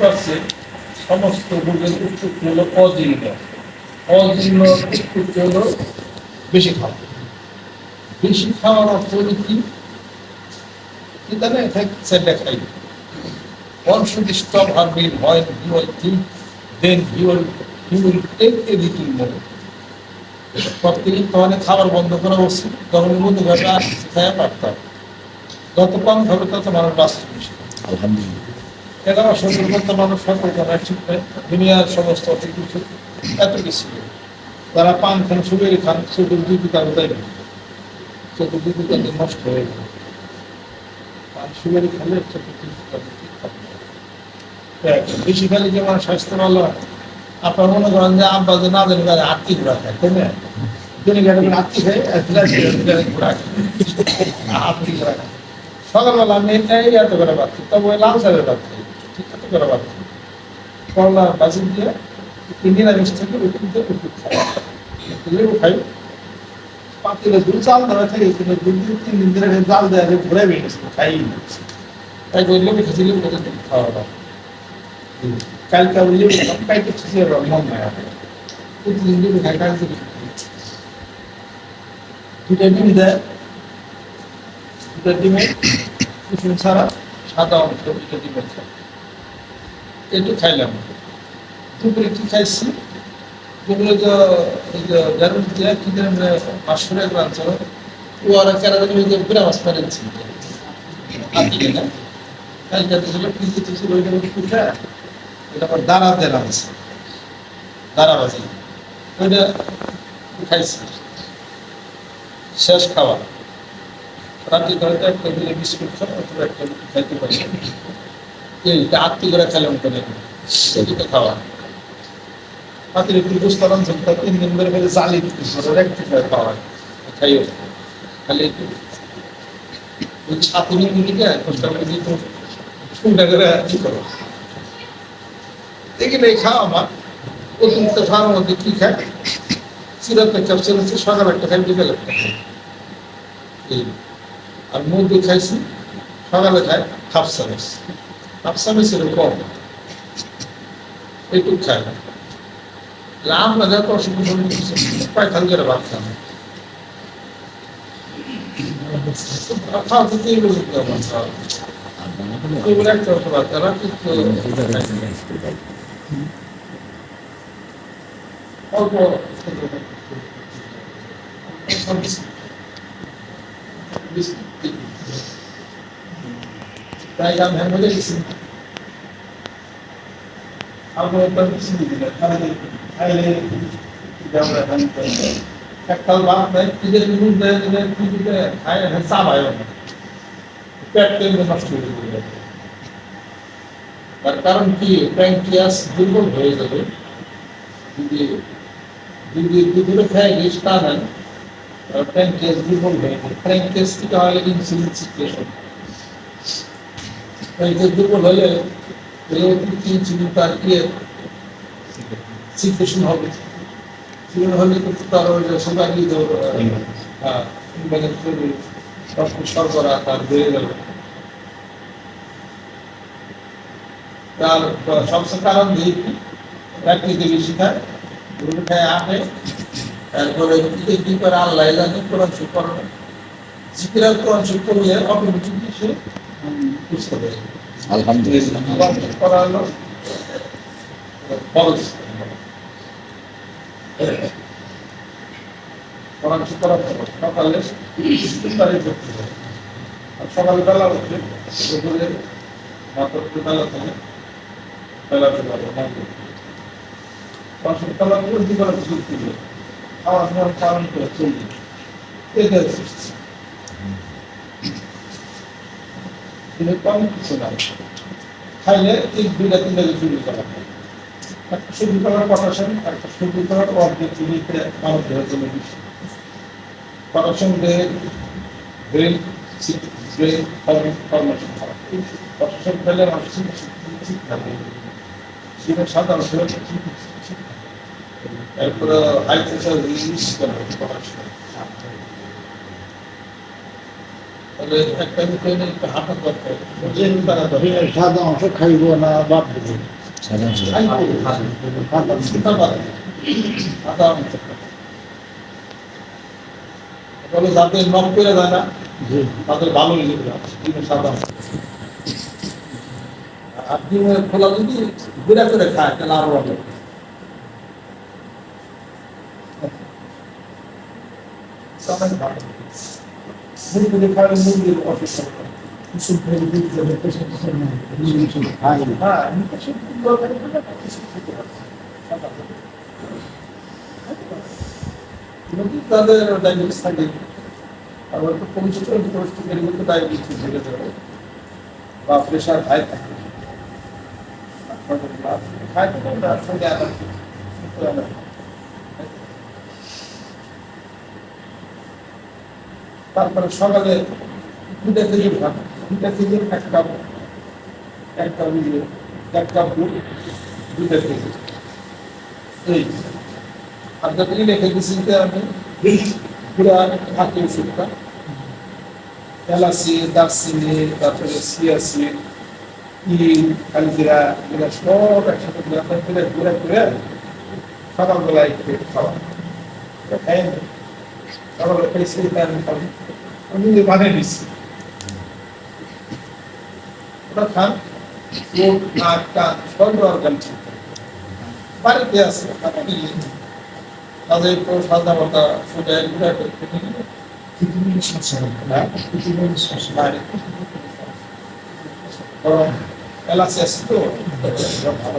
Percent সমস্ত রোগের উৎপত্তি হলো অজীর্ণ। অজীর্ণ উৎপত্তি হলো বেশি খাওয়া। বেশি খাওয়ার অর্থ হলো কি? জানে? সেটা খাই Once you stop her meal when you will think, then you will, you will take a little more. প্রত্যেকে তোমাদের খাবার বন্ধ করা উচিত গরমের মধ্যে ঘরে কিছু খাওয়া পারতাম যত কম খাবে তত মানুষ বাঁচতে আলহামদুলিল্লাহ। শরীর করতে মানুষ সতর্ক। দুনিয়ার সমস্ত কিছু এত কিছু তারা পান খান সুবেরি খান চতুর না। চতুর দুই নষ্ট হয়ে গেল পান খালে। দেখ, বেশি খালি যে আমার স্বাস্থ্য ভালো হয়। আপনার মনে করেন যে আব্বা যে না জানি গাড়ি আটটি ঘোরা খায় তাই না? গাড়ি আটটি খায় ঘোরা খায়। ঘোরা খায়। সকালবেলা আমি এত করে পাচ্ছি তবে ওই লাল চালের খাই। এত করে পাচ্ছি করলা বাজি দিয়ে একটু নিরামিষ থেকে একটু খাই একটু লেবু খাই পাতিলে দুধ চাল ধরা থাকে কিন্তু দুধ দিয়ে তিন দিন ধরে জাল দেয় ঘুরে বেরিয়েছি খাই তাই ওই লেবু খেয়েছি লেবু খাওয়া দাওয়া কালকে আমি লেবু কালকে খেয়েছি আর মন নাই প্রতিদিন লেবু খাই, কালকে দুটা ডিম দেয়। দুটা ডিমে কুসুম ছাড়া সাদা অংশ দুটা ডিমের খাই একটু খাইলাম। দুপুরে কি খাইছি। দুপুরে যে এই যে দিয়ে কি ও আর যে বুড়া মাছ তো ছিল তো ছিল এটা দাঁড়া দেনা আছে দাঁড়া বাজি ওইটা খাইছি। শেষ খাওয়া। রাত্রি ধরে একটা বিস্কুট খাওয়া অথবা একটা খাইতে পারি। আত্মি করে খেলাম করে সেটা খাওয়া। হাতের একটু বুঝতাম ঝুঁকতা তিন দিন ধরে ফেলে জালি থেকে খাওয়া। খাইও খালি ছাতি নিয়ে নিয়ে কষ্ট করে দিয়ে তো ঠুনটা করে কি করো দেখি নেই, খাওয়া আমার। অতিরিক্ত খাওয়ার মধ্যে কি খায়? সিরাপ ক্যাপসুল হচ্ছে সকাল একটা খাই খাইছি, সকালে খাই হাফ হাফ চামচের কম। এইটুক খাই না লাভ না যত অসুবিধা পয়খান করে ভাত খান খাওয়া তো তিন বেলা দিতে আমার খাওয়া। এগুলো একটা অর্থ ভাত খাওয়া কিন্তু অল্প তাই আমি হ্যাঁ বলে গেছি আমরা একবার কিছু দিলে খাইলে খাইলে আমরা একটাল ভাত নাই নিজের নুন দেয় দিলে কি দিলে খায় হ্যাঁ চা ভাই পেট কেন্দ্র নষ্ট করে দিলে তার কারণ কি প্যাঙ্কিয়াস দুর্বল হয়ে যাবে যদি যদি দুপুরে খেয়ে গেছ তা নেন প্যাঙ্কিয়াস দুর্বল হয়ে যাবে প্যাঙ্কিয়াস থেকে হয় ইনসুলিন সিচুয়েশন দুর্বল হলে ইয়ে হবে। হ্যাঁ শর্করা তার বেড়ে যাবে তার সবচেয়ে কারণ দিয়ে কি? রাত্রিতে বেশি খায় দুপুরে তারপরে কি করে আল্লাহ জানে কোরআন শুরু করে জিকিরার কোরআন শুরু করলে অটোমেটিকলি সে আলহামদুলিল্লাহ। সকালে আর সকালবেলা উঠে দুপুরে মাত্র বেলা থেকে বেলা বেলা পাঁচশো টাকা করে দুবেলা কিছু দিবে খাওয়া দাওয়ার কারণ করে চলবে এটা কিন্তু কম কিছু না খাইলে তিন দুইটা, তিনটা শুরু করা একটা শুরু করার পটাশন একটা শুরু করার অর্ধেক চিনিতে মানব দেহের জন্য বেশি পটাশন দেহের ব্রেন ব্রেন ফর্মেশন খারাপ পটাশন খেলে মানুষ ঠিক থাকে। সেটা সাধারণ সেটা ঠিক এরপরে হাই প্রেশার রিলিজ করে পটাশন তাহলে একটা নিয়ে একটু হাঁটা দরকার। সাদা অংশ খাইব না বাদ দেবো। বলে যাদের নখ করে যায় না তাদের ভালো সাদা আর খোলা যদি গুড়া করে খায় তাহলে আরও ভালো। অনেক ভালো। মুরগি খাওয়ালে মুরগির অসুস্থ হয়। কুসুম করে দিতে যাবে পেছন পেছন না নিমিষে খাই হ্যাঁ আমি তো সব দরকারি করে কিছু খেতে পারি। যদি তাদের ডায়াবেটিস থাকে আবার তো পরিচিত পরিস্থিতির মধ্যে ডায়াবেটিস থেকে যাবে বা প্রেশার হাই থাকে হাই থাকে তার সঙ্গে অ্যালার্জি তারপরে সকালে দুটা কেজি ভাত দুটা কেজি এক কাপ এক কাপ ইয়ে, এক কাপ দুধ দুটা কেজি এই যতই লেখে দিচ্ছি আমি পুরা থাকে ওষুধটা এলাচি দারচিনি তারপরে সিয়াসি তিল কালজিরা এগুলো সব একসাথে করে গুঁড়া করে সকালবেলায় খাওয়া। এটা খাই না সকালে খাইছি এটা আমি বানিয়ে দিচ্ছি। ওটা খান, চোখ, নাক, কান, সব অর্গান। বাড়িতে আছে আপনি তাদের একটু সাদা পাতা ফুটে গুঁড়া করে এলাচি আছে তো ভালো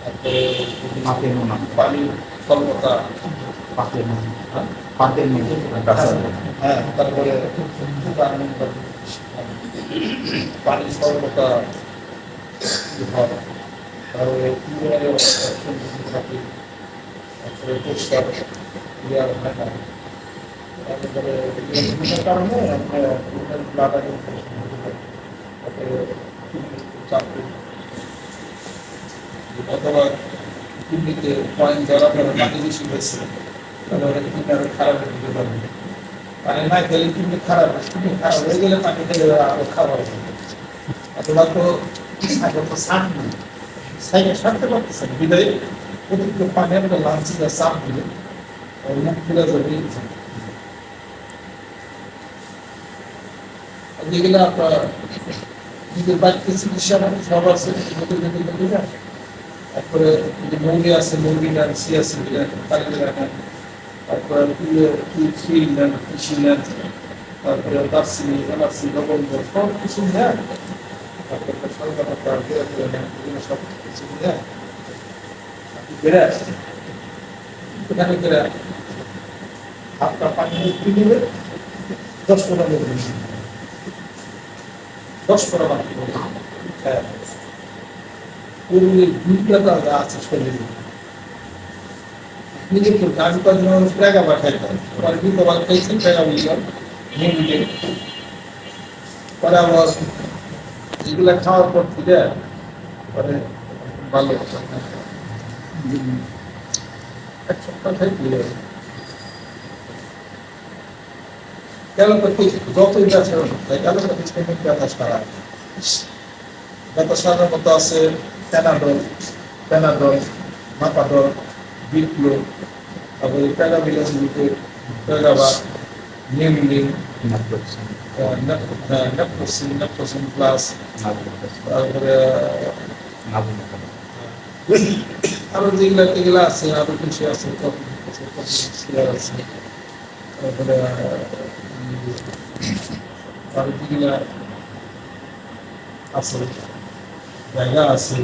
তারপরে পাতের নুন পানি স্বল্পতা পাতের নুন পাতের নুন হ্যাঁ তারপরে পানি হয় তারপরে ইউরিয়ার থাকে তারপরে ইউরিয়ার হয় না তারপরে কারণে ব্লাড তারপরে অথবা কিডনিতে পয়েন্ট ধরা পরে পানি বেশি হয়েছে, তাহলে ওটা কিডনি আরও খারাপ হয়ে যেতে পারে পানি না খেলে কিডনি খারাপ কিডনি খারাপ হয়ে গেলে পানি খেলে আরও খারাপ হয়ে যাবে অথবা তো আগে তো সাপ নেই সাইডে সারতে পারতেছে না। বিদায়, অতিরিক্ত পানি একটা লাঞ্চি বা চাপ দিলে মুখ খুলে যাবে। যেগুলো আপনার নিজের বাড়িতে চিকিৎসা মানে সব আছে তারপরে মৌরি আছে মৌরি নেন সি আছে তারপরে নেন তারপরে কি এলাচি লবঙ্গ সব কিছু সরকার দিয়ে দিয়ে এগুলো সব কিছু নেন বেড়ে মুক্তি নেবে, দশ মিনিট দশ হ্যাঁ পরিবের দুর্বলতা যা আছে শরীরে নিজে তো আমি কদিন মানুষ টাকা বা খাইতাম পরে কিন্তু টাকা মুরগিতে পরে আবার এগুলা খাওয়ার পর থেকে পরে ভালো। এক সপ্তাহ খাইতে কেন তো যতই ব্যথা মতো আছে। প্যানাডল প্যানাডল মাপাডল বিপ্লো তারপরে প্যারাবিলাস লিকুইড প্যারাবা নিউলিন নেপ্রোসিন নেপ্রোসিন প্লাস তারপরে আরও যেগুলা যেগুলা আছে আরও কিছু আছে তারপরে আরও যেগুলা আছে 那亚斯，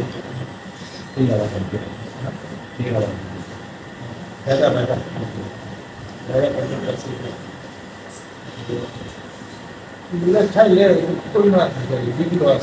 这个了很多，这个了，来来来来，来来来来来，这个。你那产业，不用那个，你这个。